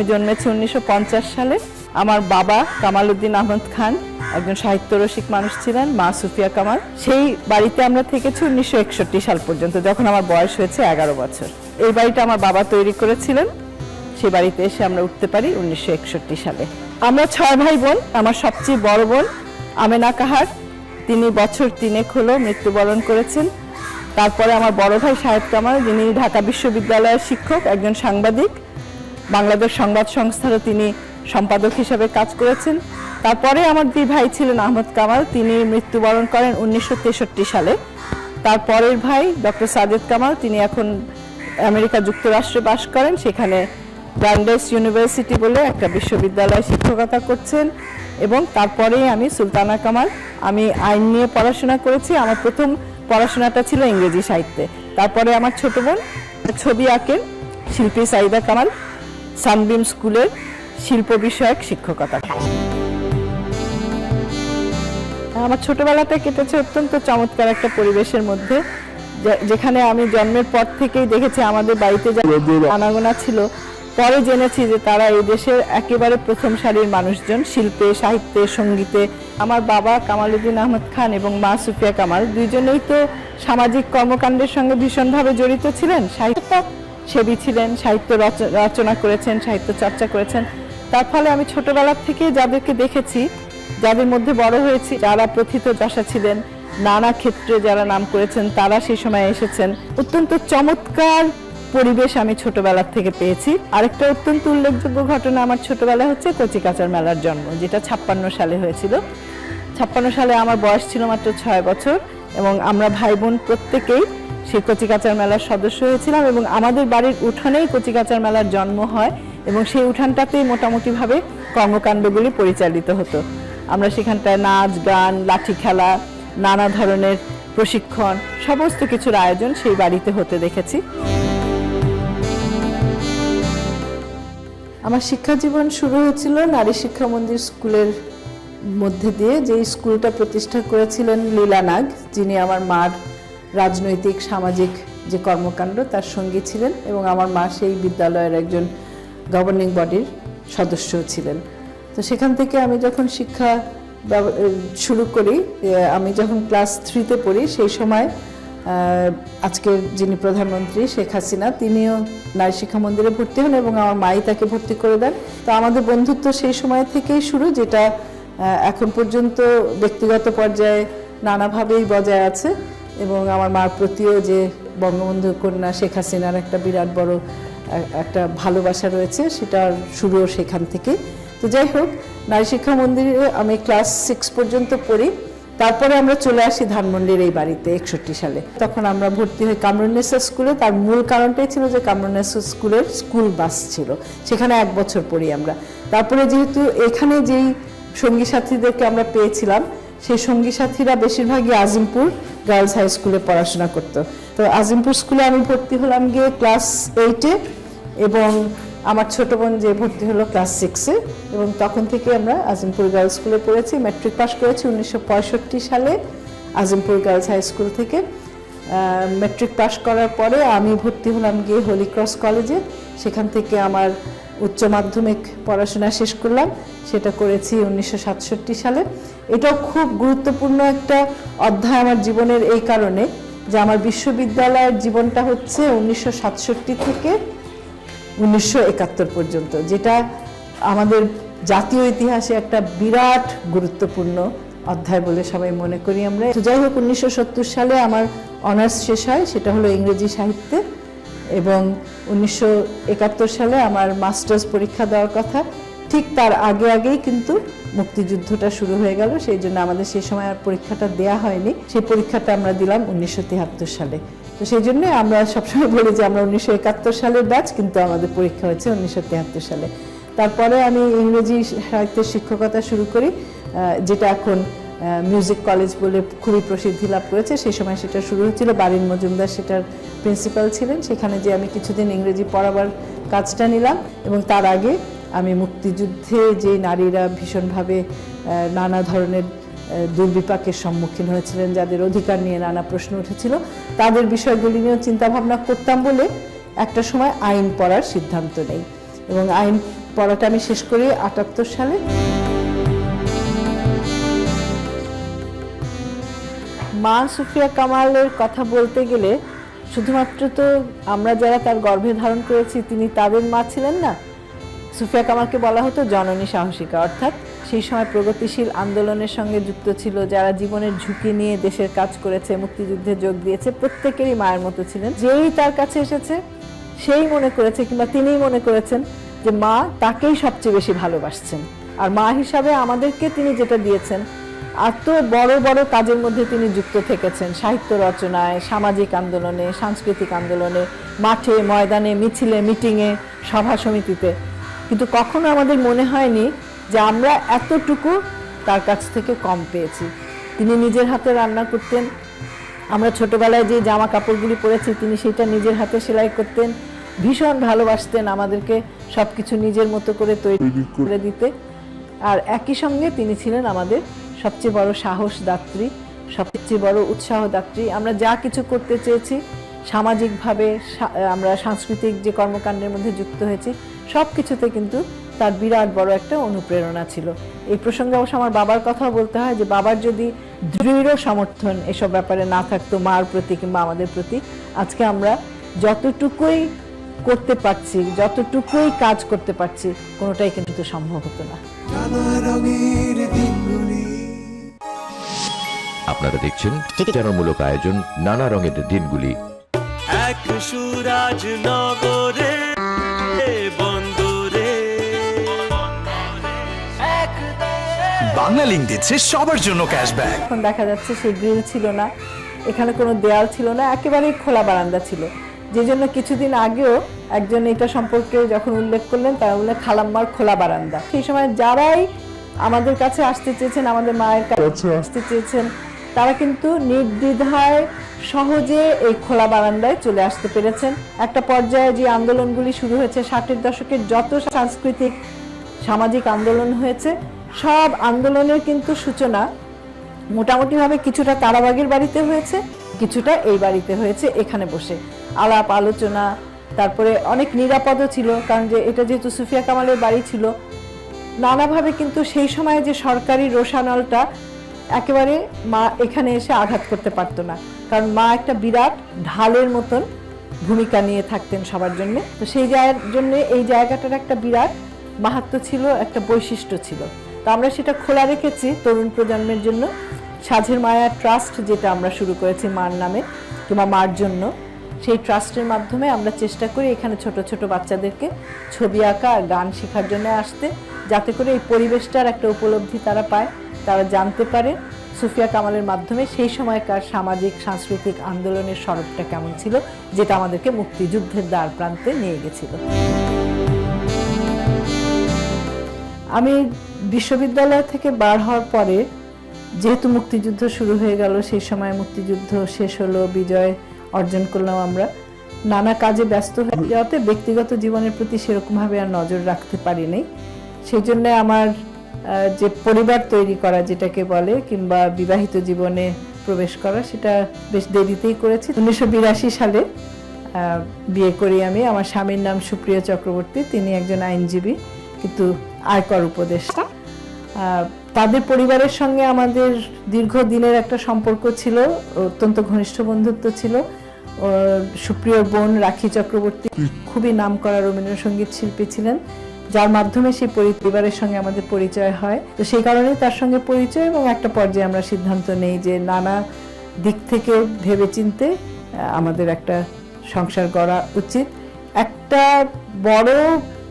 আমি জন্মেছি উনিশশো পঞ্চাশ সালে। আমার বাবা কামাল উদ্দিন আহমদ খান, একজন সাহিত্য রসিক মানুষ ছিলেন, মা সুফিয়া কামাল। সেই বাড়িতে আমরা থেকেছি উনিশশো একষট্টি সাল পর্যন্ত, যখন আমার বয়স হয়েছে এগারো বছর। এই বাড়িটা আমার বাবা তৈরি করেছিলেন। সেই বাড়িতে এসে আমরা উঠতে পারি উনিশশো একষট্টি সালে। আমরা ছয় ভাই বোন আমার সবচেয়ে বড় বোন আমেনা কাহার। তিনি বছর তিনেক হলো মৃত্যুবরণ করেছেন। তারপরে আমার বড় ভাই সাহেব কামাল, যিনি ঢাকা বিশ্ববিদ্যালয়ের শিক্ষক, একজন সাংবাদিক। বাংলাদেশ সংবাদ সংস্থারও তিনি সম্পাদক হিসেবে কাজ করেছেন। তারপরে আমার দুই ভাই ছিলেন আহমদ কামাল, তিনি মৃত্যুবরণ করেন উনিশশো তেষট্টি সালে। তারপরের ভাই ডক্টর সাজেদ কামাল, তিনি এখন আমেরিকা যুক্তরাষ্ট্রে বাস করেন, সেখানে ব্রান্ডেস ইউনিভার্সিটি বলে একটা বিশ্ববিদ্যালয়ে শিক্ষকতা করছেন এবং তারপরেই আমি সুলতানা কামাল। আমি আইন নিয়ে পড়াশোনা করেছি, আমার প্রথম পড়াশোনাটা ছিল ইংরেজি সাহিত্যে। তারপরে আমার ছোট বোন, ছবি আঁকেন শিল্পী সাইদা কামাল। সানবিম স্কুলের শিল্প বিষয়ক শিক্ষকতা আমার ছোটবেলাটা কেটেছে অত্যন্ত চমৎকার একটা পরিবেশের মধ্যে যেখানে আমি জন্মের পর থেকেই দেখেছি আমাদের বাড়িতে যা আনাগোনা ছিল পরে জেনেছি যে তারা এই দেশের একেবারে প্রথম সারির মানুষজন শিল্পে সাহিত্যে সঙ্গীতে। আমার বাবা কামালুদ্দিন আহমদ খান এবং মা সুফিয়া কামাল দুইজনেই তো সামাজিক কর্মকাণ্ডের সঙ্গে ভীষণভাবে জড়িত ছিলেন সাহিত্য সেবী ছিলেন, সাহিত্য রচনা করেছেন, সাহিত্য চর্চা করেছেন। তার ফলে আমি ছোটবেলা থেকে যাদেরকে দেখেছি, যাদের মধ্যে বড় হয়েছি, যারা প্রথিত যশা ছিলেন, নানা ক্ষেত্রে যারা নাম করেছেন, তারা সেই সময় এসেছেন। অত্যন্ত চমৎকার পরিবেশ আমি ছোটবেলা থেকে পেয়েছি। আরেকটা অত্যন্ত উল্লেখযোগ্য ঘটনা আমার ছোটবেলা হচ্ছে কচিকাচার মেলার জন্ম, যেটা ছাপ্পান্ন সালে হয়েছিল। ছাপ্পান্ন সালে আমার বয়স ছিল মাত্র ছয় বছর। এবং আমরা ভাই বোন প্রত্যেকেই সেই কচিকাচার মেলার সদস্য হয়েছিলাম এবং আমাদের বাড়ির উঠানেই কচিকাচার মেলার জন্ম হয় এবং সেই উঠানটাতেই মোটামুটিভাবে কর্মকাণ্ডগুলি পরিচালিত হতো। আমরা সেখানটায় নাচ, গান, লাঠি খেলা, নানা ধরনের প্রশিক্ষণ, সমস্ত কিছুর আয়োজন সেই বাড়িতে হতে দেখেছি। আমার শিক্ষা জীবন শুরু হয়েছিল নারী শিক্ষা মন্দির স্কুলের মধ্যে দিয়ে যে স্কুলটা প্রতিষ্ঠা করেছিলেন লীলা নাগ, যিনি আমার মার রাজনৈতিক, সামাজিক যে কর্মকাণ্ড, তার সঙ্গী ছিলেন এবং আমার মা সেই বিদ্যালয়ের একজন গভর্নিং বডির সদস্য ছিলেন। তো সেখান থেকে আমি যখন শিক্ষা শুরু করি আমি যখন ক্লাস থ্রিতে পড়ি, সেই সময় আজকের যিনি প্রধানমন্ত্রী শেখ হাসিনা, তিনিও নারী শিক্ষা মন্দিরে ভর্তি হন এবং আমার মাই তাকে ভর্তি করে দেন। তো আমাদের বন্ধুত্ব সেই সময় থেকেই শুরু, যেটা এখন পর্যন্ত ব্যক্তিগত পর্যায়ে নানাভাবেই বজায় আছে এবং আমার মার প্রতিও যে বঙ্গবন্ধু কন্যা শেখ হাসিনার একটা বিরাট বড় একটা ভালোবাসা রয়েছে সেটার শুরুও সেখান থেকে। তো যাই হোক, নারী শিক্ষা মন্দিরে আমি ক্লাস সিক্স পর্যন্ত পড়ি। তারপরে আমরা চলে আসি ধানমন্ডির এই বাড়িতে একষট্টি সালে। তখন আমরা ভর্তি হই কামরুন্নেসা স্কুলে। তার মূল কারণটাই ছিল যে কামরুন্নেসা স্কুলের স্কুল বাস ছিল। সেখানে এক বছর পড়ি আমরা। তারপরে যেহেতু এখানে যেই সঙ্গী সাথীদেরকে আমরা পেয়েছিলাম। সেই সঙ্গী সাথীরা বেশিরভাগই আজিমপুর গার্লস হাই স্কুলে পড়াশোনা করতো। তো আজিমপুর স্কুলে আমি ভর্তি হলাম গিয়ে ক্লাস এইটে এবং আমার ছোট বোন যে ভর্তি হলো ক্লাস সিক্সে এবং তখন থেকে আমরা আজিমপুর গার্লস স্কুলে পড়েছি। ম্যাট্রিক পাস করেছি উনিশশো পঁয়ষট্টি সালে আজিমপুর গার্লস হাই স্কুল থেকে। ম্যাট্রিক পাস করার পরে আমি ভর্তি হলাম গিয়ে হোলি ক্রস কলেজে সেখান থেকে আমার উচ্চ মাধ্যমিক পড়াশোনা শেষ করলাম। সেটা করেছি উনিশশো সাতষট্টি সালে। এটাও খুব গুরুত্বপূর্ণ একটা অধ্যায় আমার জীবনের এই কারণে যে আমার বিশ্ববিদ্যালয়ের জীবনটা হচ্ছে উনিশশো সাতষট্টি থেকে উনিশশো একাত্তর পর্যন্ত, যেটা আমাদের জাতীয় ইতিহাসে একটা বিরাট গুরুত্বপূর্ণ অধ্যায় বলে সবাই মনে করি আমরা। যাই হোক, উনিশশো সত্তর সালে আমার অনার্স শেষ হয়, সেটা হলো ইংরেজি সাহিত্যে। এবং উনিশশো একাত্তর সালে আমার মাস্টার্স পরীক্ষা দেওয়ার কথা। ঠিক তার আগে আগেই কিন্তু মুক্তিযুদ্ধটা শুরু হয়ে গেল, সেই জন্য আমাদের সেই সময় আর পরীক্ষাটা দেয়া হয়নি। সেই পরীক্ষাটা আমরা দিলাম উনিশশো তিয়াত্তর সালে। তো সেই জন্য আমরা সবসময় বলি যে আমরা উনিশশো একাত্তর সালের ব্যাচ, কিন্তু আমাদের পরীক্ষা হয়েছে উনিশশো তিয়াত্তর সালে। তারপরে আমি ইংরেজি সাহিত্যের শিক্ষকতা শুরু করি যেটা এখন মিউজিক কলেজ বলে খুবই প্রসিদ্ধি লাভ করেছে। সেই সময় সেটা শুরু হয়েছিল। বারিন মজুমদার সেটার প্রিন্সিপাল ছিলেন। সেখানে যে আমি কিছুদিন ইংরেজি পড়াবার কাজটা নিলাম এবং তার আগে আমি মুক্তিযুদ্ধে যে নারীরা ভীষণভাবে নানা ধরনের দুর্বিপাকের সম্মুখীন হয়েছিলেন, যাদের অধিকার নিয়ে নানা প্রশ্ন উঠেছিল, তাদের বিষয়গুলি নিয়েও চিন্তাভাবনা করতাম বলে একটা সময় আইন পড়ার সিদ্ধান্ত নেই। এবং আইন পড়াটা আমি শেষ করি আটাত্তর সালে। মা সুফিয়া কামালের কথা বলতে গেলে শুধুমাত্র তো আমরা যারা তার গর্ভে ধারণ করেছি, তিনি তাদের মা ছিলেন না। সুফিয়া কামালকে বলা হতো জননী সাহসিকা, অর্থাৎ সেই সময় প্রগতিশীল আন্দোলনের সঙ্গে যুক্ত ছিল, যারা জীবনের ঝুঁকি নিয়ে দেশের কাজ করেছে, মুক্তিযুদ্ধে যোগ দিয়েছে, প্রত্যেকেরই মায়ের মতো ছিলেন। যেই তার কাছে এসেছে, সেই মনে করেছে কিংবা তিনিই মনে করেছেন যে মা তাকেই সবচেয়ে বেশি ভালোবাসছেন। আর মা হিসাবে আমাদেরকে তিনি যেটা দিয়েছেন এত বড় বড় কাজের মধ্যে তিনি যুক্ত থেকেছেন। সাহিত্য রচনায় সামাজিক আন্দোলনে সাংস্কৃতিক আন্দোলনে মাঠে ময়দানে মিছিলে মিটিংয়ে সভা সমিতিতে। কিন্তু কখনো আমাদের মনে হয়নি যে আমরা এতটুকু তার কাছ থেকে কম পেয়েছি। তিনি নিজের হাতে রান্না করতেন। আমরা ছোটবেলায় যে জামা কাপড়গুলি পরেছি তিনি সেটা নিজের হাতে সেলাই করতেন। ভীষণ ভালোবাসতেন আমাদেরকে সবকিছু নিজের মতো করে তৈরি করে দিতে। আর একই সঙ্গে তিনি ছিলেন আমাদের সবচেয়ে বড় সাহস দাত্রী, সবচেয়ে বড় উৎসাহ দাত্রী। আমরা যা কিছু করতে চেয়েছি, সামাজিকভাবে আমরা সাংস্কৃতিক যে কর্মকাণ্ডের মধ্যে যুক্ত হয়েছি সব কিছুতে কিন্তু তার বিরাট বড় একটা অনুপ্রেরণা ছিল। এই প্রসঙ্গে অবশ্য আমার বাবার কথাও বলতে হয় যে, বাবার যদি দৃঢ় সমর্থন এসব ব্যাপারে না থাকতো, মার প্রতি কিংবা আমাদের প্রতি, আজকে আমরা যতটুকুই করতে পারছি, যতটুকুই কাজ করতে পারছি, কোনোটাই কিন্তু সম্ভব হতো না। আপনারা দেখছেন চ্যানেলমূলক আয়োজন নানা রঙের দিনগুলি। এক সুরাজ নগরে বন্দরে। বাংলা লিঙ্ক দিচ্ছে সবার জন্য ক্যাশব্যাক এখন দেখা যাচ্ছে সেই গ্রিল ছিল না এখানে কোনো দেয়াল ছিল না একেবারেই খোলা বারান্দা ছিল। যে জন্য কিছুদিন আগেও একজন এটা সম্পর্কে যখন উল্লেখ করলেন তারা বললেন খালাম্মার খোলা বারান্দা। সেই সময় যারাই আমাদের কাছে আসতে চেয়েছেন আমাদের মায়ের কাছে আসতে চেয়েছেন তারা কিন্তু নির্দ্বিধায় সহজে এই খোলা বারান্দায় চলে আসতে পেরেছেন। একটা পর্যায়ে যে আন্দোলনগুলি শুরু হয়েছে, ষাটের দশকের যত সাংস্কৃতিক, সামাজিক আন্দোলন হয়েছে, সব আন্দোলনের কিন্তু সূচনা মোটামুটিভাবে কিছুটা তারাবাগের বাড়িতে হয়েছে, কিছুটা এই বাড়িতে হয়েছে এখানে বসে। আলাপ, আলোচনা, তারপরে অনেক নিরাপদও ছিল, কারণ যে এটা যেহেতু সুফিয়া কামালের বাড়ি ছিল, নানাভাবে কিন্তু সেই সময় যে সরকারি রোশানলটা একেবারে মা এখানে এসে আঘাত করতে পারতো না। কারণ মা একটা বিরাট ঢালের মতন ভূমিকা নিয়ে থাকতেন সবার জন্য। তো সেই জায়গার জন্য এই জায়গাটার একটা বিরাট মাহাত্ম ছিল, একটা বৈশিষ্ট্য ছিল। তো আমরা সেটা খোলা রেখেছি তরুণ প্রজন্মের জন্য। সাঝের মায়া ট্রাস্ট যেটা আমরা শুরু করেছি মার নামে কিংবা মার জন্য, সেই ট্রাস্টের মাধ্যমে আমরা চেষ্টা করি এখানে ছোট ছোট বাচ্চাদেরকে ছবি আঁকা গান শেখার জন্য আসতে, যাতে করে এই পরিবেশটার একটা উপলব্ধি তারা পায়। তারা জানতে পারে সুফিয়া কামালের মাধ্যমে সেই সময়কার সামাজিক, সাংস্কৃতিক আন্দোলনের স্বরূপটা কেমন ছিল, যেটা আমাদেরকে মুক্তিযুদ্ধের দ্বার প্রান্তে নিয়ে গেছিল। আমি বিশ্ববিদ্যালয় থেকে বার হওয়ার পরে যেহেতু মুক্তিযুদ্ধ শুরু হয়ে গেল, সেই সময় মুক্তিযুদ্ধ শেষ হলো, বিজয় অর্জন করলাম আমরা। নানা কাজে ব্যস্ত হয়ে যাওয়াতে ব্যক্তিগত জীবনের প্রতি সেরকমভাবে আর নজর রাখতে পারিনি। সেই জন্য আমার যে পরিবার তৈরি করা যেটাকে বলে কিংবা বিবাহিত জীবনে প্রবেশ করা সেটা বেশ দেরিতেই করেছি। উনিশশো বিরাশি সালে বিয়ে করি আমি। আমার স্বামীর নাম সুপ্রিয় চক্রবর্তী। তিনি একজন আইনজীবী কিন্তু আয়কর উপদেষ্টা। আহ, তাদের পরিবারের সঙ্গে আমাদের দীর্ঘদিনের একটা সম্পর্ক ছিল অত্যন্ত ঘনিষ্ঠ বন্ধুত্ব ছিল। সুপ্রিয় বোন রাখি চক্রবর্তী খুবই নাম করা রবীন্দ্রসঙ্গীত শিল্পী ছিলেন। যার মাধ্যমে সেই পরিবারের সঙ্গে আমাদের পরিচয় হয়। তো সেই কারণেই তার সঙ্গে পরিচয় এবং একটা পর্যায়ে আমরা সিদ্ধান্ত নেই যে নানা দিক থেকে ভেবেচিন্তে আহ, আমাদের একটা সংসার গড়া উচিত। একটা বড়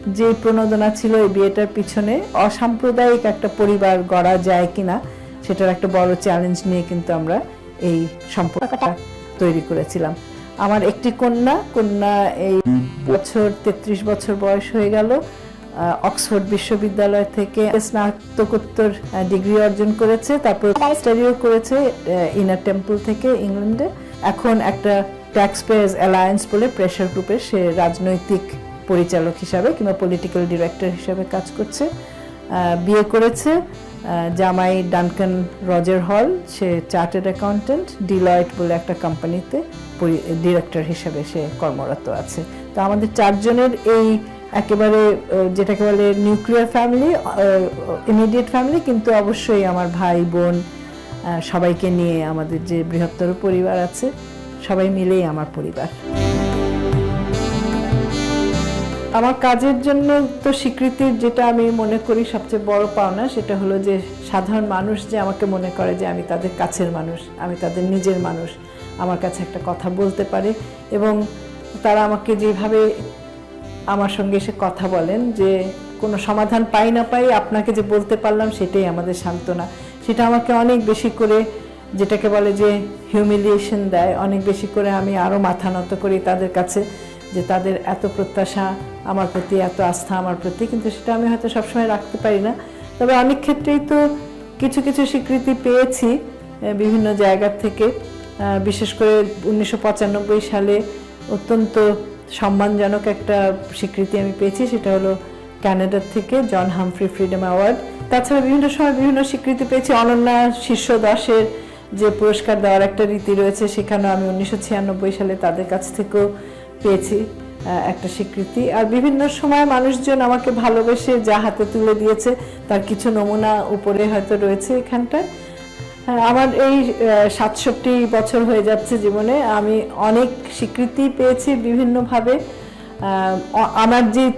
যে প্রণোদনা ছিল এই বিয়েটার পিছনে অসাম্প্রদায়িক একটা পরিবার গড়া যায় কিনা সেটার একটা বড় চ্যালেঞ্জ নিয়ে কিন্তু আমরা এই সম্পর্কটা তৈরি করেছিলাম। আমার একটি কন্যা কন্যা এই বছর তেত্রিশ বছর বয়স হয়ে গেল। অক্সফোর্ড বিশ্ববিদ্যালয় থেকে স্নাতকোত্তর ডিগ্রি অর্জন করেছে, তারপর স্টাডিও করেছে ইনার টেম্পল থেকে ইংল্যান্ডে। এখন একটা ট্যাক্স পেয়ার্স অ্যালায়েন্স বলে প্রেশার গ্রুপে সে রাজনৈতিক পরিচালক হিসাবে কিংবা পলিটিক্যাল ডিরেক্টর হিসাবে কাজ করছে। বিয়ে করেছে জামাই ডানকান রজার হল, সে চার্টার্ড অ্যাকাউন্টেন্ট ডিলয়েট বলে একটা কোম্পানিতে ডিরেক্টর হিসাবে সে কর্মরত আছে। তো আমাদের চারজনের এই একেবারে যেটাকে বলে নিউক্লিয়ার ফ্যামিলি ইমিডিয়েট ফ্যামিলি কিন্তু অবশ্যই আমার ভাই, বোন সবাইকে নিয়ে আমাদের যে বৃহত্তর পরিবার আছে, সবাই মিলেই আমার পরিবার। আমার কাজের জন্য তো স্বীকৃতির যেটা আমি মনে করি সবচেয়ে বড় পাওনা, সেটা হলো যে সাধারণ মানুষ যে আমাকে মনে করে যে আমি তাদের কাছের মানুষ, আমি তাদের নিজের মানুষ, আমার কাছে একটা কথা বলতে পারে এবং তারা আমাকে যেভাবে আমার সঙ্গে এসে কথা বলেন যে কোনো সমাধান পাই না পাই আপনাকে যে বলতে পারলাম সেটাই আমাদের সান্ত্বনা। সেটা আমাকে অনেক বেশি করে যেটাকে বলে যে হিউমিলিয়েশন দেয়, অনেক বেশি করে আমি আরও মাথা নত করি তাদের কাছে যে তাদের এত প্রত্যাশা আমার প্রতি, এত আস্থা আমার প্রতি, কিন্তু সেটা আমি হয়তো সবসময় রাখতে পারি না। তবে অনেক ক্ষেত্রেই তো কিছু কিছু স্বীকৃতি পেয়েছি বিভিন্ন জায়গার থেকে। বিশেষ করে উনিশশো পঁচানব্বই সালে অত্যন্ত সম্মানজনক একটা স্বীকৃতি আমি পেয়েছি, সেটা হলো ক্যানাডার থেকে জন হামফ্রি ফ্রিডম অ্যাওয়ার্ড। তাছাড়া বিভিন্ন সময় বিভিন্ন স্বীকৃতি পেয়েছি, অনন্যা শীর্ষ দশের যে পুরস্কার দেওয়ার একটা রীতি রয়েছে, সেখানেও আমি উনিশশো ছিয়ানব্বই সালে তাদের কাছ থেকেও পেয়েছি একটা স্বীকৃতি। আর বিভিন্ন সময় মানুষজন আমাকে ভালোবেসে যা হাতে তুলে দিয়েছে, তার কিছু নমুনা উপরে হয়তো রয়েছে এখানটায়। আমার এই সাতষট্টি বছর হয়ে যাচ্ছে জীবনে। আমি অনেক স্বীকৃতি পেয়েছি বিভিন্নভাবে। আমার যে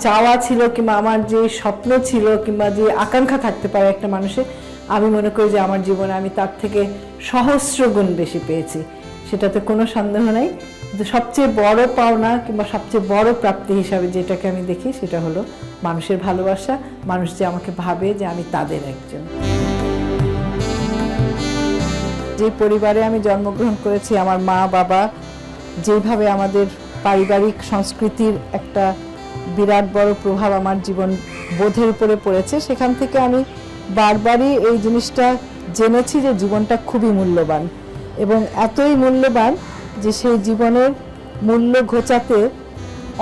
চাওয়া ছিল কিংবা আমার যে স্বপ্ন ছিল কিংবা যে আকাঙ্ক্ষা থাকতে পারে একটা মানুষের, আমি মনে করি যে আমার জীবনে আমি তার থেকে সহস্র গুণ বেশি পেয়েছি। সেটাতে কোনো সন্দেহ নাই। কিন্তু সবচেয়ে বড় পাওনা কিংবা সবচেয়ে বড় প্রাপ্তি হিসাবে যেটাকে আমি দেখি, সেটা হলো মানুষের ভালোবাসা। মানুষ যে আমাকে ভাবে যে আমি তাদের একজন। যে পরিবারে আমি জন্মগ্রহণ করেছি, আমার মা, বাবা, যেভাবে আমাদের পারিবারিক সংস্কৃতির একটা বিরাট বড় প্রভাব আমার জীবন বোধের উপরে পড়েছে, সেখান থেকে আমি বারবারই এই জিনিসটা জেনেছি যে জীবনটা খুবই মূল্যবান। এবং এতই মূল্যবান যে সেই জীবনের মূল্য ঘোচাতে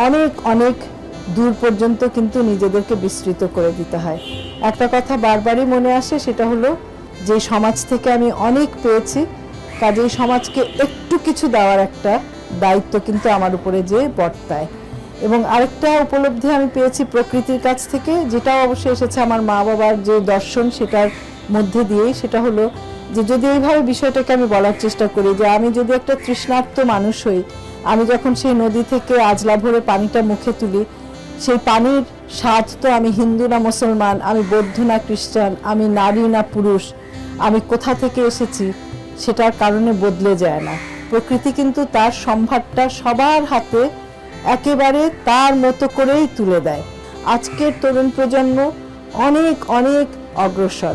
অনেক অনেক দূর পর্যন্ত কিন্তু নিজেদেরকে বিস্তৃত করে দিতে হয়। একটা কথা বারবারই মনে আসে, সেটা হলো যে সমাজ থেকে আমি অনেক পেয়েছি কাজেই সমাজকে একটু কিছু দেওয়ার একটা দায়িত্ব কিন্তু আমার উপরে যে বর্তায়। এবং আরেকটা উপলব্ধি আমি পেয়েছি প্রকৃতির কাছ থেকে, যেটাও অবশ্যই এসেছে আমার মা বাবার যে দর্শন সেটার মধ্যে দিয়েই, সেটা হলো যে যদি এইভাবে বিষয়টাকে আমি বলার চেষ্টা করি যে আমি যদি একটা তৃষ্ণার্ত মানুষ হই, আমি যখন সেই নদী থেকে আজলা ভরে পানিটা মুখে তুলি, সেই পানির স্বাদ তো আমি হিন্দু না মুসলমান, আমি বৌদ্ধ না খ্রিস্টান, আমি নারী না পুরুষ আমি কোথা থেকে এসেছি সেটার কারণে বদলে যায় না। প্রকৃতি কিন্তু তার সম্ভারটা সবার হাতে একেবারে তার মতো করেই তুলে দেয়। আজকের তরুণ প্রজন্ম অনেক অনেক অগ্রসর।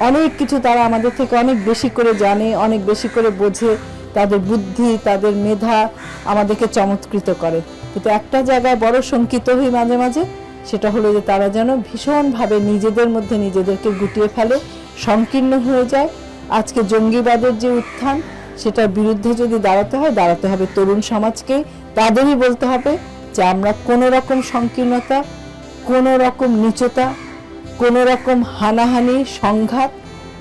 অনেক কিছু তারা আমাদের থেকে অনেক বেশি করে জানে, অনেক বেশি করে বোঝে। তাদের বুদ্ধি, তাদের মেধা আমাদেরকে চমৎকৃত করে। কিন্তু একটা জায়গায় বড় শঙ্কিত হই মাঝে মাঝে সেটা হলো যে তারা যেন ভীষণভাবে নিজেদের মধ্যে নিজেদেরকে গুটিয়ে ফেলে। সংকীর্ণ হয়ে যায়। আজকে জঙ্গিবাদের যে উত্থান, সেটার বিরুদ্ধে যদি দাঁড়াতে হয়, দাঁড়াতে হবে তরুণ সমাজকে। তাদেরই বলতে হবে যে আমরা কোনো রকম সংকীর্ণতা, কোনো রকম নিচতা, কোনো রকম হানাহানি, সংঘাত,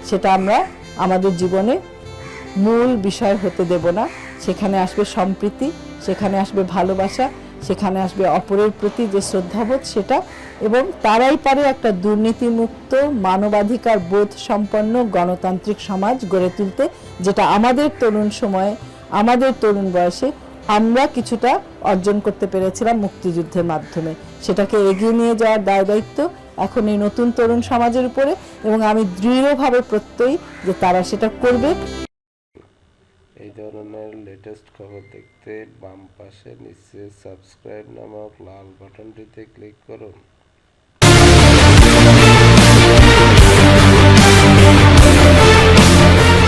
সেটা আমরা আমাদের জীবনে মূল বিষয় হতে দেব না। সেখানে আসবে সম্প্রীতি, সেখানে আসবে ভালোবাসা, সেখানে আসবে অপরের প্রতি যে শ্রদ্ধাবোধ, সেটা এবং তারাই পারে একটা দুর্নীতিমুক্ত, মানবাধিকার বোধ সম্পন্ন গণতান্ত্রিক সমাজ গড়ে তুলতে, যেটা আমাদের তরুণ সময়ে, আমাদের তরুণ বয়সে আমরা কিছুটা অর্জন করতে পেরেছিলাম মুক্তিযুদ্ধের মাধ্যমে। সেটাকে এগিয়ে নিয়ে যাওয়ার দায় দায়িত্ব এখন এই নতুন তরুণ সমাজের উপরে এবং আমি দৃঢ়ভাবে প্রত্যয়ী যে তারা সেটা করবে। এই ধরনের লেটেস্ট খবর দেখতে বাম পাশে নিচে সাবস্ক্রাইব নামক লাল বাটনটিতে ক্লিক করুন।